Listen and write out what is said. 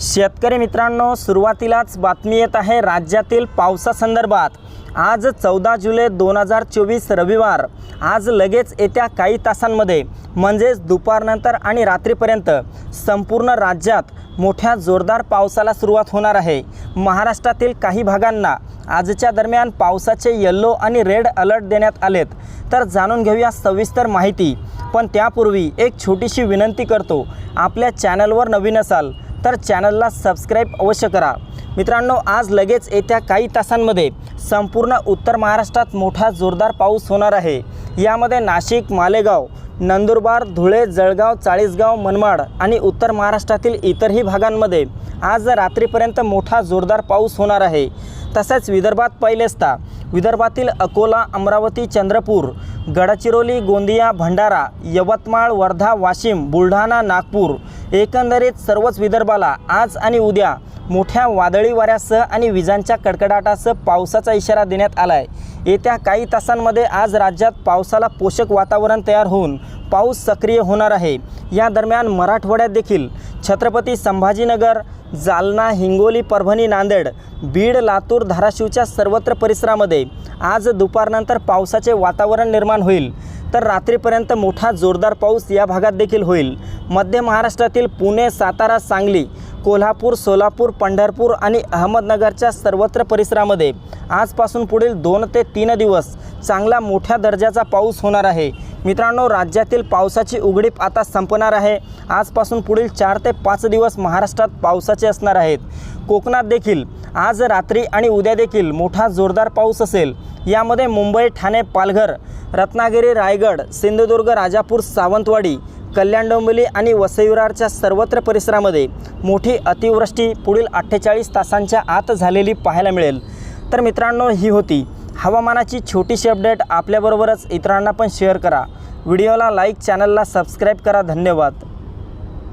शेतकरी मित्रांनो सुरुवातीलाच बातमी येत आहे राज्यातील पावसासंदर्भात. आज चौदा जुलै दोन हजार चोवीस रविवार. आज लगेच येत्या काही तासांमध्ये म्हणजेच दुपारनंतर आणि रात्रीपर्यंत संपूर्ण राज्यात मोठ्या जोरदार पावसाला सुरुवात होणार आहे. महाराष्ट्रातील काही भागांना आजच्या दरम्यान पावसाचे येल्लो आणि रेड अलर्ट देण्यात आलेत. तर जाणून घेऊया सविस्तर माहिती. पण त्यापूर्वी एक छोटीशी विनंती करतो. आपल्या चॅनलवर नवीन असाल तर चॅनलला सबस्क्राईब अवश्य करा. मित्रांनो आज लगेच येत्या काही तासांमध्ये संपूर्ण उत्तर महाराष्ट्रात मोठा जोरदार पाऊस होणार आहे. यामध्ये नाशिक मालेगाव नंदुरबार धुळे जळगाव चाळीसगाव मनमाड आणि उत्तर महाराष्ट्रातील इतरही भागांमध्ये आज रात्रीपर्यंत मोठा जोरदार पाऊस होणार आहे. तसेच विदर्भात पहिलेचता विदर्भातील अकोला अमरावती चंद्रपूर गडचिरोली गोंदिया भंडारा यवतमाळ वर्धा वाशिम बुलढाणा नागपूर एकंदरीत सर्वच विदर्भाला आज आणि उद्या मोठ्या वादळी वाऱ्यासह आणि विजांच्या कडकडाटासह पावसाचा इशारा देण्यात आला आहे येत्या काही तासांमध्ये आज राज्यात पावसाला पोषक वातावरण तयार होऊन पाऊस सक्रिय होणार आहे. या दरम्यान मराठवाड्यात देखील छत्रपती संभाजीनगर जालना हिंगोली परभणी नांदेड बीड लातूर धाराशिवच्या सर्वत्र परिसरामध्ये आज दुपारनंतर पावसाचे वातावरण निर्माण होईल. तर रात्रीपर्यंत मोठा जोरदार पाऊस या भागात देखील होईल. मध्य महाराष्ट्रातील पुणे सातारा सांगली कोल्हापूर सोलापूर पंढरपूर आणि अहमदनगरच्या सर्वत्र परिसरामध्ये आजपासून पुढील दोन ते तीन दिवस चांगला मोठ्या दर्जाचा पाऊस होणार आहे. मित्रांनो राज्यातील पावसाची उघडीप आता संपणार आहे. आजपासून पुढील चार ते पाच दिवस महाराष्ट्रात पावसाचे असणार आहेत. कोकणात देखील आज रात्री आणि उद्या देखील मोठा जोरदार पाऊस असेल. यामध्ये मुंबई ठाणे पालघर रत्नागिरी रायगड सिंधुदुर्ग राजापूर सावंतवाडी कल्याण डोंबिवली आणि वसईविरारच्या सर्वत्र परिसरामध्ये मोठी अतिवृष्टी पुढील अठ्ठेचाळीस तासांच्या आत झालेली पाहायला मिळेल. तर मित्रांनो ही होती हवामानाची छोटीशी अपडेट. आपल्याबरोबरच इतरांना पण शेअर करा. व्हिडिओला लाईक चॅनलला सबस्क्राईब करा. धन्यवाद.